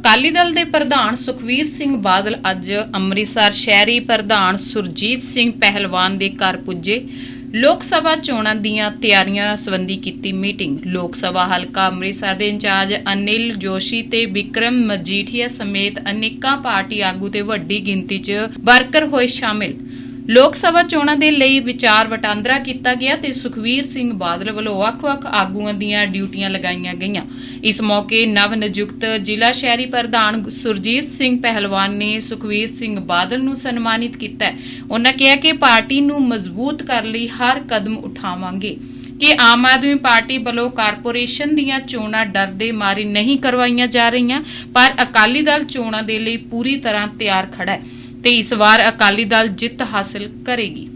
ਅਕਾਲੀ ਦਲ ਦੇ ਪ੍ਰਧਾਨ ਸੁਖਵੀਰ ਸਿੰਘ ਬਾਦਲ ਅੱਜ ਅੰਮ੍ਰਿਤਸਰ ਸ਼ਹਿਰੀ ਪ੍ਰਧਾਨ ਸੁਰਜੀਤ ਸਿੰਘ ਪਹਿਲਵਾਨ ਦੇ ਘਰ ਪੁੱਜੇ। ਲੋਕ ਸਭਾ ਚੋਣਾਂ ਦੀਆਂ ਤਿਆਰੀਆਂ ਸੰਬੰਧੀ ਕੀਤੀ ਮੀਟਿੰਗ। ਲੋਕ ਸਭਾ ਹਲਕਾ ਅੰਮ੍ਰਿਤਸਰ ਦੇ ਇੰਚਾਰਜ ਅਨਿਲ ਜੋਸ਼ੀ ਤੇ ਵਿਕਰਮ ਮਜੀਠੀਆ ਸਮੇਤ ਅਨੇਕਾਂ ਪਾਰਟੀ ਆਗੂ ਤੇ ਵੱਡੀ ਗਿਣਤੀ 'ਚ ਵਰਕਰ ਹੋਏ ਸ਼ਾਮਿਲ। ਲੋਕ ਸਭਾ ਚੋਣਾਂ ਦੇ ਲਈ ਵਿਚਾਰ ਵਟਾਂਦਰਾ ਕੀਤਾ ਗਿਆ ਤੇ ਸੁਖਵੀਰ ਸਿੰਘ ਬਾਦਲ ਵੱਲੋਂ ਵੱਖ-ਵੱਖ ਆਗੂਆਂ ਦੀਆਂ ਡਿਊਟੀਆਂ ਲਗਾਈਆਂ ਗਈਆਂ। ਇਸ ਮੌਕੇ ਨਵ ਨਿਯੁਕਤ ਜ਼ਿਲ੍ਹਾ ਸ਼ਹਿਰੀ ਪ੍ਰਧਾਨ ਸੁਰਜੀਤ ਸਿੰਘ ਪਹਿਲਵਾਨ ਨੇ ਸੁਖਵੀਰ ਸਿੰਘ ਬਾਦਲ ਨੂੰ ਸਨਮਾਨਿਤ ਕੀਤਾ। ਉਹਨਾਂ ਕਿਹਾ ਕਿ ਪਾਰਟੀ ਨੂੰ ਮਜ਼ਬੂਤ ਕਰਨ ਲਈ ਹਰ ਕਦਮ ਉਠਾਵਾਂਗੇ। ਕਿ ਆਮ ਆਦਮੀ ਪਾਰਟੀ ਵੱਲੋਂ ਕਾਰਪੋਰੇਸ਼ਨ ਦੀਆਂ ਚੋਣਾਂ ਡਰ ਦੇ ਮਾਰੇ ਨਹੀਂ ਕਰਵਾਈਆਂ ਜਾ ਰਹੀਆਂ, ਪਰ ਅਕਾਲੀ ਦਲ ਚੋਣਾਂ ਦੇ ਲਈ ਪੂਰੀ ਤਰ੍ਹਾਂ ਤਿਆਰ ਖੜਾ ਹੈ। ਤੇ ਇਸ ਵਾਰ ਅਕਾਲੀ ਦਲ ਜਿੱਤ ਹਾਸਲ ਕਰੇਗੀ।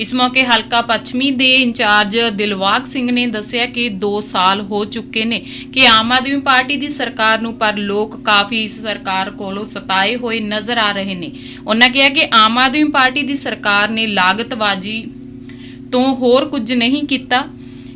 ਇਸ ਮੌਕੇ ਹਲਕਾ ਪੱਛਮੀ ਦੇ ਇੰਚਾਰਜ ਦਿਲਵਾਗ ਸਿੰਘ ਨੇ ਦੱਸਿਆ ਕਿ 2 ਸਾਲ ਹੋ ਚੁੱਕੇ ਨੇ ਕਿ ਆਮ ਆਦਮੀ ਪਾਰਟੀ ਦੀ ਸਰਕਾਰ ਨੂੰ, ਪਰ ਲੋਕ ਕਾਫੀ ਇਸ ਸਰਕਾਰ ਕੋਲੋਂ ਸਤਾਏ ਹੋਏ ਨਜ਼ਰ ਆ ਰਹੇ ਨੇ। ਉਹਨਾਂ ਕਿਹਾ ਕਿ ਆਮ ਆਦਮੀ ਪਾਰਟੀ ਦੀ ਸਰਕਾਰ ਨੇ ਲਾਗਤਬਾਜ਼ੀ ਤੋਂ ਹੋਰ ਕੁਝ ਨਹੀਂ ਕੀਤਾ।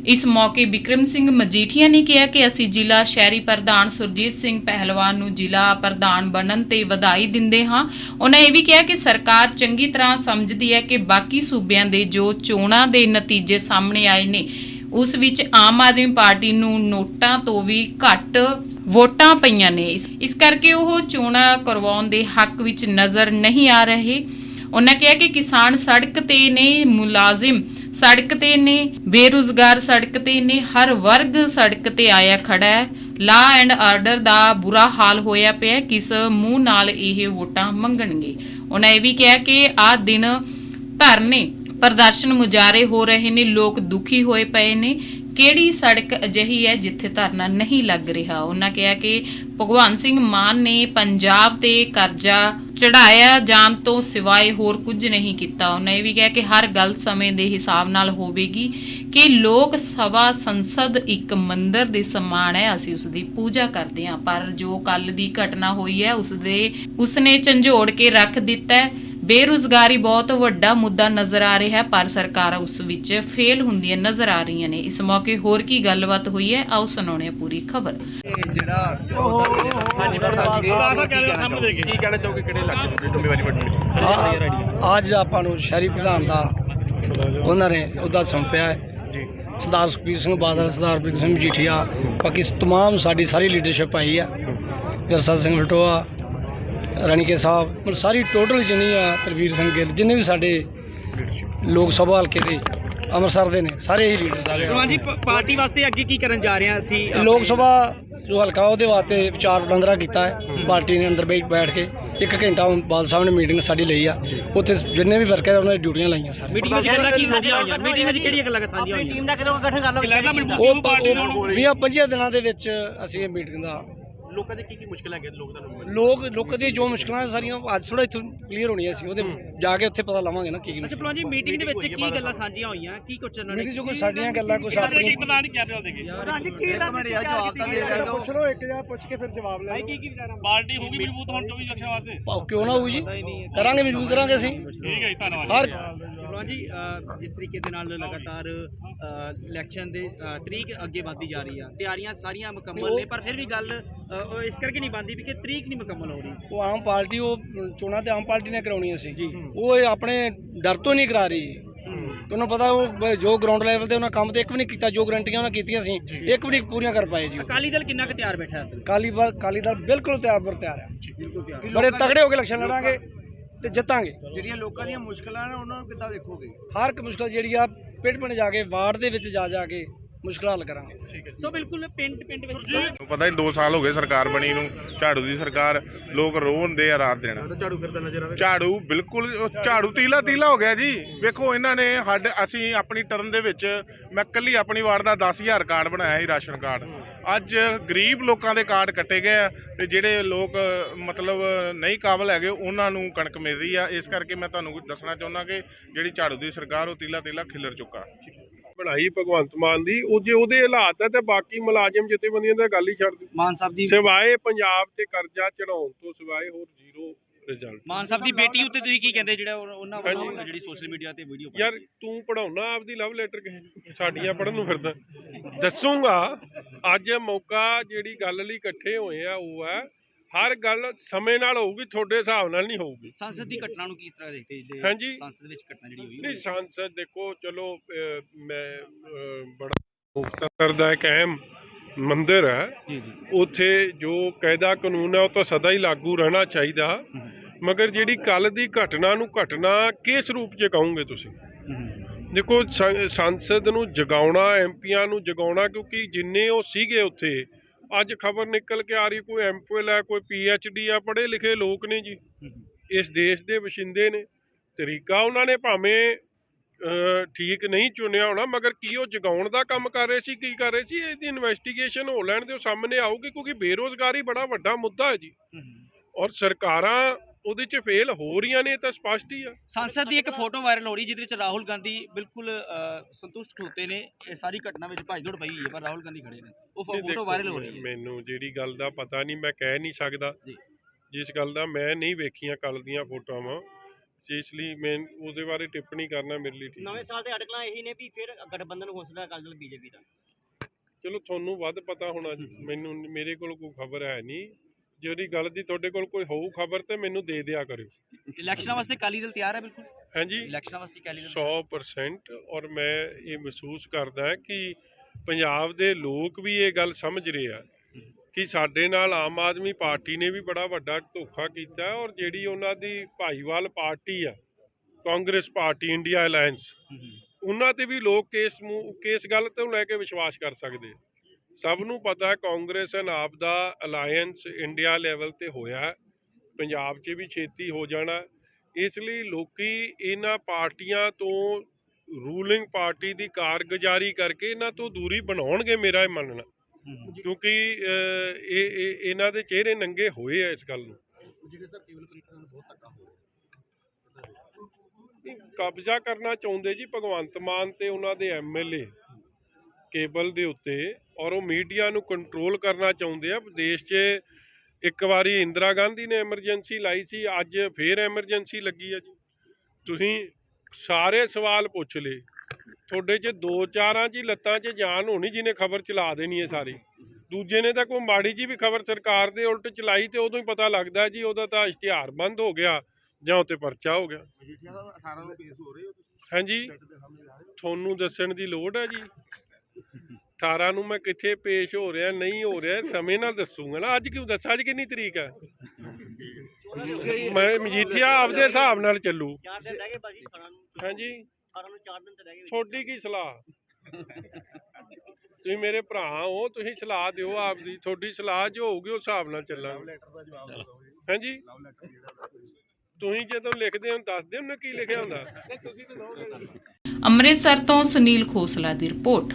ਇਸ ਮੌਕੇ ਵਿਕਰਮ ਸਿੰਘ ਮਜੀਠੀਆ ਨੇ ਕਿਹਾ ਕਿ ਅਸੀਂ ਜ਼ਿਲ੍ਹਾ ਸ਼ਹਿਰੀ ਪ੍ਰਧਾਨ ਸੁਰਜੀਤ ਸਿੰਘ ਪਹਿਲਵਾਨ ਨੂੰ ਜ਼ਿਲ੍ਹਾ ਪ੍ਰਧਾਨ ਬਣਨ ਤੇ ਵਧਾਈ ਦਿੰਦੇ ਹਾਂ। ਉਹਨਾਂ ਇਹ ਵੀ ਕਿਹਾ ਕਿ ਸਰਕਾਰ ਚੰਗੀ ਤਰ੍ਹਾਂ ਸਮਝਦੀ ਹੈ ਕਿ ਬਾਕੀ ਸੂਬਿਆਂ ਦੇ ਜੋ ਚੋਣਾਂ ਦੇ ਨਤੀਜੇ ਸਾਹਮਣੇ ਆਏ ਨੇ, ਉਸ ਵਿੱਚ ਆਮ ਆਦਮੀ ਪਾਰਟੀ ਨੂੰ ਨੋਟਾਂ ਤੋਂ ਵੀ ਘੱਟ ਵੋਟਾਂ ਪਈਆਂ ਨੇ। ਇਸ- ਇਸ ਕਰਕੇ ਉਹ ਚੋਣਾਂ ਕਰਵਾਉਣ ਦੇ ਹੱਕ ਵਿੱਚ ਨਜ਼ਰ ਨਹੀਂ ਆ ਰਹੇ। ਉਹਨਾਂ ਕਿਹਾ ਕਿ ਕਿਸਾਨ ਸੜਕ ਤੇ ਨੇ ਮੁਲਾਜ਼ਮ ਸੜਕ ਤੇ ਨੇ, ਬੇਰੁਜ਼ਗਾਰ ਸੜਕ ਤੇ ਨੇ, ਹਰ ਵਰਗ ਸੜਕ ਤੇ ਆਇਆ ਖੜਾ ਹੈ। ਲਾ ਐਂਡ ਆਰਡਰ ਦਾ ਬੁਰਾ ਹਾਲ ਹੋਇਆ ਪਿਆ, ਕਿਸ ਮੂੰਹ ਨਾਲ ਇਹ ਵੋਟਾਂ ਮੰਗਣਗੇ? ਉਹਨਾਂ ਇਹ ਵੀ ਕਿਹਾ ਕਿ ਆਹ ਦਿਨ ਧਰਨੇ ਪ੍ਰਦਰਸ਼ਨ ਮੁਜ਼ਾਰੇ ਹੋ ਰਹੇ ਨੇ, ਲੋਕ ਦੁਖੀ ਹੋਏ ਪਏ ਨੇ। ਕਿਹੜੀ ਸੜਕ ਅਜਿਹੀ ਹੈ ਜਿੱਥੇ ਧਰਨਾ ਨਹੀਂ ਲੱਗ ਰਿਹਾ? ਉਹਨਾਂ ਕਿਹਾ ਕਿ ਭਗਵਾਨ ਸਿੰਘ ਮਾਨ ਨੇ ਪੰਜਾਬ ਤੇ ਕਰਜ਼ਾ ਚੜਾਇਆ ਜਾਣ ਤੋਂ ਸਿਵਾਏ ਹੋਰ ਕੁਝ ਨਹੀਂ ਕੀਤਾ। ਉਹਨਾਂ ਇਹ ਵੀ ਕਿਹਾ ਕਿ ਹਰ ਗੱਲ ਸਮੇਂ ਦੇ ਹਿਸਾਬ ਨਾਲ ਹੋਵੇਗੀ ਕਿ ਲੋਕ ਸਭਾ ਸੰਸਦ ਇੱਕ ਮੰਦਰ ਦੇ ਸਮਾਨ ਹੈ, ਅਸੀਂ ਉਸ ਦੀ ਪੂਜਾ ਕਰਦੇ ਹਾਂ। ਪਰ ਜੋ ਕੱਲ ਦੀ ਘਟਨਾ ਹੋਈ ਹੈ ਉਸ ਦੇ ਉਸਨੇ ਝੰਜੋੜ ਕੇ ਰੱਖ ਦਿੱਤਾ ਹੈ। ਬੇਰੁਜ਼ਗਾਰੀ ਬਹੁਤ ਵੱਡਾ ਮੁੱਦਾ ਨਜ਼ਰ ਆ ਰਿਹਾ ਹੈ ਪਰ ਸਰਕਾਰਾਂ ਉਸ ਵਿੱਚ ਫੇਲ ਹੁੰਦੀਆਂ ਨਜ਼ਰ ਆ ਰਹੀਆਂ ਨੇ। ਇਸ ਮੌਕੇ ਹੋਰ ਕੀ ਗੱਲਬਾਤ ਹੋਈ ਹੈ ਆਓ ਸੁਣਾਉਣੇ ਪੂਰੀ ਖਬਰ। ਜਿਹੜਾ ਹਾਂਜੀ ਕੀ ਕਹਿਣਾ ਚਾਹੋਗੇ ਕਿਹੜੇ ਇਲਾਕੇ ਨੂੰ ਜ਼ਿੰਮੇਵਾਰੀ ਵੱਡੀ ਅੱਜ ਆਪਾਂ ਨੂੰ ਸ਼ਹਿਰੀ ਪ੍ਰਧਾਨ ਦਾ ਉਹਨਾਂ ਨੇ ਉਹਦਾ ਸੌਂਪਿਆ ਹੈ। ਜੀ। ਸਰਦਾਰ ਸੁਖਬੀਰ ਸਿੰਘ ਬਾਦਲ ਸਰਦਾਰ ਬਿਕ ਸਿੰਘ ਮਜੀਠੀਆ ਬਾਕੀ ਤਮਾਮ ਸਾਡੀ ਸਾਰੀ ਲੀਡਰਸ਼ਿਪ ਆਈ ਆ ਜਰਸਾ ਸਿੰਘ ਫਟੋਆ ਰਣੀਕੇ ਸਾਹਿਬ ਮਤਲਬ ਸਾਰੀ ਟੋਟਲ ਜਿੰਨੀ ਆ ਤਰਵੀਰ ਸਿੰਘ ਗਿੱਲ ਜਿੰਨੇ ਵੀ ਸਾਡੇ ਲੋਕ ਸਭਾ ਹਲਕੇ ਦੇ ਅੰਮ੍ਰਿਤਸਰ ਦੇ ਨੇ ਸਾਰੇ ਹੀ ਲੀਡਰ ਸਾਰੇ ਭਗਵਾਨ ਜੀ ਪ- ਪਾਰਟੀ ਵਾਸਤੇ ਅੱਗੇ ਕੀ ਕਰਨ ਜਾ ਰਹੇ ਹਾਂ ਅਸੀਂ ਲੋਕ ਸਭਾ ਜੋ ਹਲਕਾ ਉਹਦੇ ਵਾਸਤੇ ਵਿਚਾਰ ਵਟਾਂਦਰਾ ਕੀਤਾ ਹੈ। ਪਾਰਟੀ ਨੇ ਅੰਦਰ ਬੈਠ ਬੈਠ ਕੇ ਇੱਕ ਘੰਟਾ ਹੁਣ ਬਾਦਲ ਸਾਹਿਬ ਨੇ ਮੀਟਿੰਗ ਸਾਡੀ ਲਈ ਆ। ਉੱਥੇ ਜਿੰਨੇ ਵੀ ਵਰਕਰ ਆ ਉਹਨਾਂ ਦੀ ਡਿਊਟੀਆਂ ਲਾਈਆਂ ਸਾਰੇ ਮੀਟਿੰਗ ਵਿੱਚ ਗੱਲਾਂ ਕੀ ਸਾਂਝੀਆਂ ਹੋਈਆਂ? ਮੀਟਿੰਗ ਵਿੱਚ ਕਿਹੜੀਆਂ ਗੱਲਾਂ ਸਾਂਝੀਆਂ ਹੋਈਆਂ? ਟੀਮ ਦਾ ਕਦੋਂ ਗਠਨ ਕਰ ਲਓ। ਉਹ ਵੀਹਾਂ ਪੰਜੀਆਂ ਦਿਨਾਂ ਦੇ ਵਿੱਚ ਅਸੀਂ ਇਹ ਮੀਟਿੰਗ ਦਾ ਲੋਕਾਂ ਦੇ ਕੀ ਕੀ ਮੁਸ਼ਕਲਾਂ ਹੈਗੀਆਂ ਲੋਕ ਤੁਹਾਨੂੰ ਮਿਲਣ? ਲੋਕ ਲੋਕ ਦੀ ਜੋ ਮੁਸ਼ਕਲਾਂ ਸਾਰੀਆਂ ਅੱਜ ਥੋੜਾ ਇੱਥੋਂ ਕਲੀਅਰ ਹੋਣੀਆਂ ਸੀ ਉਹਦੇ ਜਾ ਕੇ ਉੱਥੇ ਪਤਾ ਲਾਵਾਂਗੇ ਨਾ ਕੀ ਕੀ ਅੱਛਾ ਭਗਵਾਨ ਜੀ ਮੀਟਿੰਗ ਦੇ ਵਿੱਚ ਕੀ ਗੱਲਾਂ ਸਾਂਝੀਆਂ ਹੋਈਆਂ? ਕੀ ਕੁਝ ਉਹਨਾਂ ਨੇ ਜੋ ਕੋਈ ਸਾਡੀਆਂ ਗੱਲਾਂ ਕੁਝ ਆਪਣੀ ਪਤਾ ਨਹੀਂ ਕਿਆ ਚੱਲਦੇ ਪੁੱਛ ਲਓ ਇੱਕ ਜਾਂ ਪੁੱਛ ਕੇ ਫਿਰ ਜਵਾਬ ਲੈ ਕੀ ਕੀ ਵਿਚਾਰਾਂ ਪਾਰਟੀ ਹੋਗੀ ਮਜ਼ਬੂਤ ਹੁਣ 24 ਲੱਖਾਂ ਵਾਸਤੇ। ਕਿਉਂ ਨਾ ਹੋਊ ਜੀ? ਕਰਾਂਗੇ ਮਜ਼ਬੂਤ ਕਰਾਂਗੇ ਅਸੀਂ। ਠੀਕ ਹੈ ਜੀ ਧੰਨਵਾਦ। ਹਰ ਭਗਵਾਨ ਜੀ ਜਿਸ ਤਰੀਕੇ ਦੇ ਨਾਲ ਲਗਾਤਾਰ ਇਲੈਕਸ਼ਨ ਦੇ ਤਰੀਕ ਅੱਗੇ ਵਧਦੀ ਜਾ ਰਹੀ ਆ। ਤਿਆਰੀਆਂ ਸਾਰੀਆਂ ਮੁਕੰਮਲ ਨੇ ਪਰ ਫਿਰ ਵੀ ਗੱਲ ਇਸ ਕਰਕੇ ਨਹੀਂ ਬਣਦੀ ਵੀ ਕਿ ਤਰੀਕ ਨਹੀਂ ਮੁਕੰਮਲ ਹੋ ਰਹੀ। ਉਹ ਆਮ ਪਾਰਟੀ ਉਹ ਚੋਣਾਂ ਤੇ ਆਮ ਪਾਰਟੀ ਨੇ ਕਰਾਉਣੀਆਂ ਸੀ। ਉਹ ਆਪਣੇ ਡਰ ਤੋਂ ਨਹੀਂ ਕਰਾ ਰਹੀ। ਤੁਹਾਨੂੰ ਪਤਾ ਉਹ ਜੋ ਗਰਾਊਂਡ ਲੈਵਲ ਤੇ ਉਹਨਾਂ ਕੰਮ ਤੇ ਇੱਕ ਵੀ ਨਹੀਂ ਕੀਤਾ ਜੋ ਗਰੰਟੀਆਂ ਉਹਨਾਂ ਕੀਤੀਆਂ ਸੀ ਇੱਕ ਵੀ ਨਹੀਂ ਪੂਰੀਆਂ ਕਰ ਪਾਏ ਜੀ। ਅਕਾਲੀ ਦਲ ਕਿੰਨਾ ਕੁ ਤਿਆਰ ਬੈਠਾ ਇਸ ਵੇਲੇ? ਕਾਲੀ ਵਾਰ ਕਾਲੀ ਦਲ ਬਿਲਕੁਲ ਤਿਆਰ ਬਰ ਤਿਆਰ ਹੈ ਬਿਲਕੁਲ ਤਿਆਰ। ਬੜੇ ਤਗੜੇ ਹੋ ਕੇ ਇਲੈਕਸ਼ਨ ਲੜਾਂਗੇ। ਤੇ ਜਿੱਤਾਂਗੇ। ਜਿਹੜੀਆਂ ਲੋਕਾਂ ਦੀਆਂ ਮੁਸ਼ਕਲਾਂ ਨੇ ਉਹਨਾਂ ਨੂੰ ਕਿੱਦਾਂ ਦੇਖੋਗੇ? ਹਰ ਇੱਕ ਮੁਸ਼ਕਲ ਜਿਹੜੀ ਆ ਪਿੰਡ ਪਿੰਡ ਜਾ ਕੇ ਵਾਰਡ ਦੇ ਵਿੱਚ ਜਾ ਜਾ ਕੇ ਮੁਸ਼ਕਲਾਂ ਹੱਲ ਕਰਾਂਗੇ। ਠੀਕ ਹੈ ਸੋ ਬਿਲਕੁਲ ਪਿੰਡ ਪਿੰਡ ਵਿੱਚ ਨੂੰ ਪਤਾ ਨਹੀਂ 2 ਸਾਲ ਹੋ ਗਏ ਸਰਕਾਰ ਬਣੀ ਨੂੰ। ਝਾੜੂ ਦੀ ਸਰਕਾਰ ਲੋਕ ਰੋਂਦੇ ਆ ਰਾਤ ਦਿਨ। ਝਾੜੂ ਫਿਰਦਾ ਨਜ਼ਰ ਆਵੇ। ਝਾੜੂ ਬਿਲਕੁਲ ਉਹ ਝਾੜੂ ਤੀਲਾ ਤੀਲਾ ਹੋ ਗਿਆ ਜੀ। ਵੇਖੋ ਇਹਨਾਂ ਨੇ ਸਾਡੇ ਅਸੀਂ ਆਪਣੀ ਟਰਨ ਦੇ ਵਿੱਚ ਮੈਂ ਕੱਲੀ ਆਪਣੀ ਵਾਰਡ ਦਾ 10000 ਕਾਰਡ ਬਣਾਇਆ ਸੀ ਰਾਸ਼ਨ ਕਾਰਡ। ਅੱਜ ਗਰੀਬ ਲੋਕਾਂ ਦੇ ਕਾਰਡ ਕੱਟੇ ਗਏ ਆ ਤੇ ਜਿਹੜੇ ਲੋਕ ਮਤਲਬ ਨਹੀਂ ਕਾਬਲ ਹੈਗੇ ਉਹਨਾਂ ਨੂੰ ਕਣਕ ਮਿਲ ਰਹੀ ਆ। ਇਸ ਕਰਕੇ ਮੈਂ ਤੁਹਾਨੂੰ ਕੁਝ ਦੱਸਣਾ ਚਾਹੁੰਦਾ ਕਿ ਜਿਹੜੀ ਝਾੜੂ ਦੀ ਸਰਕਾਰ ਉਹ ਤੀਲਾ ਤੀਲਾ ਖਿਲਰ ਚੁੱਕਾ। ਬਣਾਈ ਭਗਵੰਤ ਮਾਨ ਦੀ ਉਹ ਜੇ ਉਹਦੇ ਹਾਲਾਤ ਹੈ ਤੇ ਬਾਕੀ ਮੁਲਾਜ਼ਮ ਜਥੇਬੰਦੀਆਂ ਦਾ ਗੱਲ ਹੀ ਛੱਡ ਦਿਓ। ਮਾਨ ਸਾਹਿਬ ਦੀ ਸਿਵਾਏ ਪੰਜਾਬ ਤੇ ਕਰਜ਼ਾ ਚੜਾਉਣ ਤੋਂ ਸਿਵਾਏ ਹੋਰ ਜ਼ੀਰੋ ਰਿਜ਼ਲਟ ਮਾਨ ਸਾਹਿਬ ਦੀ ਬੇਟੀ ਉੱਤੇ ਤੁਸੀਂ ਕੀ ਕਹਿੰਦੇ ਜਿਹੜਾ ਉਹ- ਉਹਨਾਂ ਵੱਲੋਂ ਜਿਹੜੀ ਸੋਸ਼ਲ ਮੀਡੀਆ ਤੇ ਵੀਡੀਓ ਯਾਰ ਤੂੰ ਪੜਾਉਣਾ ਆਪਦੀ ਲਵ ਲੈਟਰ ਕਿਸੇ ਸਾਡੀਆਂ ਪੜਨ ਨੂੰ ਫਿਰਦਾ। ਦੱਸੂਗਾ ਅੱਜ ਮੌਕਾ ਜਿਹੜੀ ਗੱਲ ਲਈ ਇਕੱਠੇ ਹੋਏ ਆ ਉਹ ਹੈ ਹਰ ਗੱਲ ਸਮੇਂ ਨਾਲ ਹੋਊਗੀ ਤੁਹਾਡੇ ਹਿਸਾਬ ਨਾਲ ਨਹੀਂ ਹੋਊਗੀ। ਸੰਸਦ ਦੀ ਘਟਨਾ ਨੂੰ ਕਿਸ ਤਰ੍ਹਾਂ ਦੇਖਦੇ ਜੀ ਹਾਂਜੀ। ਸੰਸਦ ਵਿੱਚ ਘਟਨਾ ਜਿਹੜੀ ਹੋਈ ਨਹੀਂ ਸੰਸਦ ਦੇਖੋ ਚਲੋ ਅਹ, ਮੈਂ ਅਹ, ਬੜਾ ਲੋਕਤੰਤਰ ਦਾ ਇੱਕ ਅਹਿਮ ਮੰਦਿਰ ਹੈ। ਜੀ ਜੀ। ਉੱਥੇ ਜੋ ਕਾਇਦਾ ਕਾਨੂੰਨ ਹੈ ਉਹ ਤਾਂ ਸਦਾ ਹੀ ਲਾਗੂ ਰਹਿਣਾ ਚਾਹੀਦਾ। ਮਗਰ ਜਿਹੜੀ ਕੱਲ ਦੀ ਘਟਨਾ ਨੂੰ ਘਟਨਾ ਕਿਸ ਰੂਪ 'ਚ ਕਹੋਗੇ ਤੁਸੀਂ? ਦੇਖੋ ਸੰ- ਸੰਸਦ ਨੂੰ ਜਗਾਉਣਾ ਐਮਪੀਆਂ ਨੂੰ ਜਗਾਉਣਾ ਕਿਉਂਕਿ ਜਿੰਨੇ ਉਹ ਸੀਗੇ ਉੱਥੇ ਅੱਜ ਖਬਰ ਨਿਕਲ ਕੇ ਆ ਰਹੀ ਕੋਈ ਐਮਪੀਐਲ ਹੈ ਕੋਈ ਪੀਐਚਡੀ ਆ ਪੜ੍ਹੇ ਲਿਖੇ ਲੋਕ ਨੇ ਜੀ। ਇਸ ਦੇਸ਼ ਦੇ ਵਸਿੰਦੇ ਨੇ। ਤਰੀਕਾ ਉਹਨਾਂ ਨੇ ਭਾਵੇਂ ਠੀਕ ਨਹੀਂ ਚੁਣਿਆ ਹੋਣਾ ਮਗਰ ਕੀ ਉਹ ਜਗਾਉਣ ਦਾ ਕੰਮ ਕਰ ਰਹੇ ਸੀ ਕੀ ਕਰ ਰਹੇ ਸੀ ਇਹਦੀ ਇਨਵੈਸਟੀਗੇਸ਼ਨ ਹੋ ਲੈਣ ਦਿਓ ਸਾਹਮਣੇ ਆਊਗੀ ਕਿਉਂਕਿ ਬੇਰੋਜ਼ਗਾਰੀ ਬੜਾ ਵੱਡਾ ਮੁੱਦਾ ਹੈ ਜੀ। ਔਰ ਸਰਕਾਰਾਂ ਉਹਦੇ 'ਚ ਫੇਲ ਹੋ ਰਹੀਆਂ ਨੇ ਇਹ ਤਾਂ ਸਪਸ਼ਟ ਹੀ ਆ। ਸੰਸਦ ਦੀ ਇੱਕ ਫੋਟੋ ਵਾਇਰਲ ਹੋ ਰਹੀ ਜਿਹਦੇ ਵਿੱਚ ਰਾਹੁਲ ਗਾਂਧੀ ਬਿਲਕੁਲ ਸੰਤੁਸ਼ਟ ਖਲੋਤੇ ਨੇ। ਇਹ ਸਾਰੀ ਘਟਨਾ ਵਿੱਚ ਭੱਜ ਦੌੜ ਪਈ ਹੋਈ ਹੈ ਪਰ ਰਾਹੁਲ ਗਾਂਧੀ ਖੜੇ ਨੇ। ਉਹ ਫੋਟੋ ਵਾਇਰਲ ਹੋ ਰਹੀ ਹੈ। ਮੈਨੂੰ ਜਿਹੜੀ ਗੱਲ ਦਾ ਪਤਾ ਨਹੀਂ ਮੈਂ ਕਹਿ ਨਹੀਂ ਸਕਦਾ। ਜੀ। ਜਿਸ ਗੱਲ ਦਾ ਮੈਂ ਨਹੀਂ ਵੇਖੀਆਂ ਕੱਲ ਦੀਆਂ ਫੋਟੋਆਂ। ਇਸ ਲਈ ਮੈਂ ਉਹਦੇ ਬਾਰੇ ਟਿੱਪਣੀ ਕਰਨਾ ਮੇਰੇ ਲਈ ਠੀਕ ਨਵੇਂ। ਸਾਲ ਦੇ ਅਟਕਲਾਂ ਇਹੀ ਨੇ ਵੀ ਫਿਰ ਗਠਬੰਧਨ ਹੋ ਸਕਦਾ ਅਕਾਲੀ ਦਲ ਬੀਜੇਪੀ ਦਾ। ਚਲੋ ਤੁਹਾਨੂੰ ਵੱਧ ਪਤਾ ਹੋਣਾ ਜੀ। ਮੈਨੂੰ ਮੇਰੇ ਕੋਲ ਕੋਈ ਖਬਰ ਹੈ ਨਹੀਂ। ਜਿਹੜੀ ਗੱਲ ਦੀ ਤੁਹਾਡੇ ਕੋਲ ਕੋਈ ਹੋਊ ਖਬਰ ਤੇ ਮੈਨੂੰ ਦੇ ਦਿਆ ਕਰਿਓ। ਇਲੈਕਸ਼ਨਾਂ ਵਾਸਤੇ ਅਕਾਲੀ ਦਲ ਤਿਆਰ ਹੈ ਬਿਲਕੁਲ? ਹਾਂਜੀ। ਇਲੈਕਸ਼ਨਾਂ ਵਾਸਤੇ ਅਕਾਲੀ ਦਲ 100% ਔਰ ਮੈਂ ਇਹ ਮਹਿਸੂਸ ਕਰਦਾ ਕਿ ਪੰਜਾਬ ਦੇ ਲੋਕ ਵੀ ਇਹ ਗੱਲ ਸਮਝ ਰਹੇ ਆ ਕਿ ਸਾਡੇ ਨਾਲ ਆਮ ਆਦਮੀ ਪਾਰਟੀ ਨੇ ਵੀ ਬੜਾ ਵੱਡਾ ਧੋਖਾ ਕੀਤਾ ਔਰ ਜਿਹੜੀ ਉਹਨਾਂ ਦੀ ਭਾਈਵਾਲ ਪਾਰਟੀ ਆ ਕਾਂਗਰਸ ਪਾਰਟੀ ਇੰਡੀਆ ਅਲਾਈਅੰਸ ਉਹਨਾਂ ਤੇ ਵੀ ਲੋਕ ਕੇਸ ਕੇਸ ਗੱਲ ਤੋਂ ਲੈ ਕੇ ਵਿਸ਼ਵਾਸ ਕਰ ਸਕਦੇ ਆ। ਸਭ ਨੂੰ ਪਤਾ ਹੈ ਕਾਂਗਰਸ ਐਂਡ ਆਪ ਦਾ ਅਲਾਈਅੰਸ ਇੰਡੀਆ ਲੈਵਲ ਤੇ ਹੋਇਆ। ਪੰਜਾਬ 'ਚ ਵੀ ਛੇਤੀ ਹੋ ਜਾਣਾ ਇਸ ਲਈ ਲੋਕੀ ਇਹਨਾਂ ਪਾਰਟੀਆਂ ਤੋਂ ਰੂਲਿੰਗ ਪਾਰਟੀ ਦੀ ਕਾਰਗੁਜ਼ਾਰੀ ਕਰਕੇ ਇਹਨਾਂ ਤੋਂ ਦੂਰੀ ਬਣਾਉਣਗੇ ਮੇਰਾ ਇਹ ਮੰਨਣਾ। ਕਿਉਂਕਿ ਇਹ ਇਹ- ਇਹਨਾਂ ਦੇ ਚਿਹਰੇ ਨੰਗੇ ਹੋਏ ਆ ਇਸ ਗੱਲ ਨੂੰ। ਕਬਜ਼ਾ ਕਰਨਾ ਚਾਹੁੰਦੇ ਜੀ ਭਗਵੰਤ ਮਾਨ ਤੇ ਉਹਨਾਂ ਦੇ ਐਮਐਲਏ ਕੇਬਲ ਦੇ ਉੱਤੇ ਔਰ ਉਹ ਮੀਡੀਆ ਨੂੰ ਕੰਟਰੋਲ ਕਰਨਾ ਚਾਹੁੰਦੇ ਆ। ਦੇਸ਼ 'ਚ ਇੱਕ ਵਾਰੀ ਇੰਦਰਾ ਗਾਂਧੀ ਨੇ ਐਮਰਜੈਂਸੀ ਲਾਈ ਸੀ ਅੱਜ ਫੇਰ ਐਮਰਜੈਂਸੀ ਲੱਗੀ ਆ ਜੀ। ਤੁਸੀਂ ਸਾਰੇ ਸਵਾਲ ਪੁੱਛ ਲਏ। ਤੁਹਾਡੇ 'ਚ ਦੋ ਚਾਰਾਂ 'ਚ ਲੱਤਾਂ 'ਚ ਜਾਨ ਹੋਣੀ ਜਿਹਨੇ ਖਬਰ ਚਲਾ ਦੇਣੀ ਹੈ ਸਾਰੀ। ਦੂਜੇ ਨੇ ਤਾਂ ਕੋਈ ਮਾੜੀ ਜੀ ਵੀ ਖਬਰ ਸਰਕਾਰ ਦੇ ਉਲਟ ਚਲਾਈ ਤੇ ਉਦੋਂ ਹੀ ਪਤਾ ਲੱਗਦਾ ਜੀ ਉਹਦਾ ਤਾਂ ਇਸ਼ਤਿਹਾਰ ਬੰਦ ਹੋ ਗਿਆ ਜਾਂ ਉੱਤੇ ਪਰਚਾ ਹੋ ਗਿਆ। ਹਾਂਜੀ। ਤੁਹਾਨੂੰ ਦੱਸਣ ਦੀ ਲੋੜ ਹੈ ਜੀ। 18 ਨੂੰ ਮੈਂ ਕਿੱਥੇ ਪੇਸ਼ ਹੋ ਰਿਹਾ ਨਹੀਂ ਹੋ ਰਿਹਾ ਸਮੇਂ ਨਾਲ ਦੱਸੂਗਾ ਨਾ। ਅੱਜ ਕਿਉਂ ਦੱਸਾਂ? ਅੱਜ ਕਿੰਨੀ ਤਰੀਕ ਹੈ? ਮੈਂ ਮਜੀਠੀਆ ਆਪਦੇ ਹਿਸਾਬ ਨਾਲ ਚੱਲੂ। ਚਾਰ ਦਿਨ ਰਹਿ ਗਏ ਬਾਜੀ 18 ਨੂੰ। ਹਾਂਜੀ। 18 ਨੂੰ ਚਾਰ ਦਿਨ ਤੇ ਰਹਿ ਗਏ। ਤੁਹਾਡੀ ਕੀ ਸਲਾਹ? ਤੁਸੀਂ ਮੇਰੇ ਭਰਾ ਹੋ ਤੁਸੀਂ ਸਲਾਹ ਦਿਓ ਆਪਦੀ। ਤੁਹਾਡੀ ਸਲਾਹ ਜੋ ਹੋਊਗੀ ਉਸ ਹਿਸਾਬ ਨਾਲ ਚੱਲਾਂਗੇ। ਹਾਂਜੀ? ਤੁਸੀਂ ਜਦੋਂ ਲਿਖਦੇ ਹੋ ਦੱਸਦੇ ਹੋ ਨਾ ਕੀ ਲਿਖਿਆ ਹੁੰਦਾ? ਅੰਮ੍ਰਿਤਸਰ ਤੋਂ ਸੁਨੀਲ ਖੋਸਲਾ ਦੀ ਰਿਪੋਰਟ।